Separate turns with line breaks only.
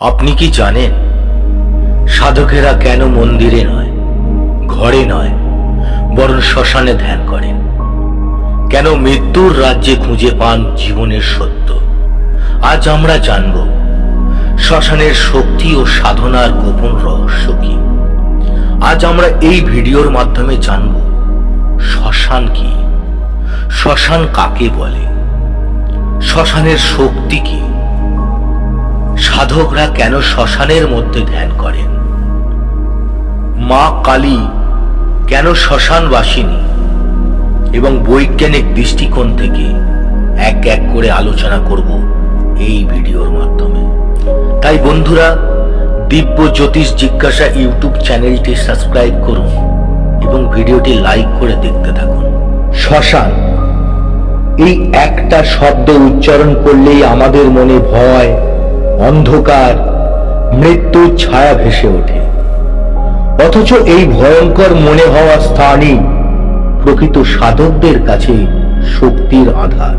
আপনি কি জানেন? সাধকেরা কেন মন্দিরে নয়, ঘরে নয়, বরং শ্মশানে ধ্যান করেন? কেন মৃত্যুর রাজ্যে খুঁজে পান জীবনের সত্য? আজ আমরা জানব, শ্মশানের শক্তি ও সাধনার গোপন রহস্য কি? আজ আমরা এই ভিডিওর মাধ্যমে জানব, শ্মশান কি? শ্মশান কাকে বলে? শ্মশানের শক্তি কি? সাধকরা কেন শ্মশানের মধ্যে ধ্যান করেন? মা কালী কেন শ্মশানবাসিনী? এবং বৈজ্ঞানিক দৃষ্টিকোণ থেকে এক এক করে আলোচনা করব এই ভিডিওর মাধ্যমে। তাই বন্ধুরা, দিব্য জ্যোতিষ জিজ্ঞাসা ইউটিউব চ্যানেলটি সাবস্ক্রাইব করুন এবং ভিডিওটি লাইক করে দেখতে থাকুন। শ্মশান, এই একটা শব্দ উচ্চারণ করলেই আমাদের মনে ভয় অন্ধকার, মৃত্যুর ছায়া ভেসে ওঠে। অথচ এই ভয়ঙ্কর মনে হওয়া স্থানই প্রকৃত সাধকদের কাছে শক্তির আধার।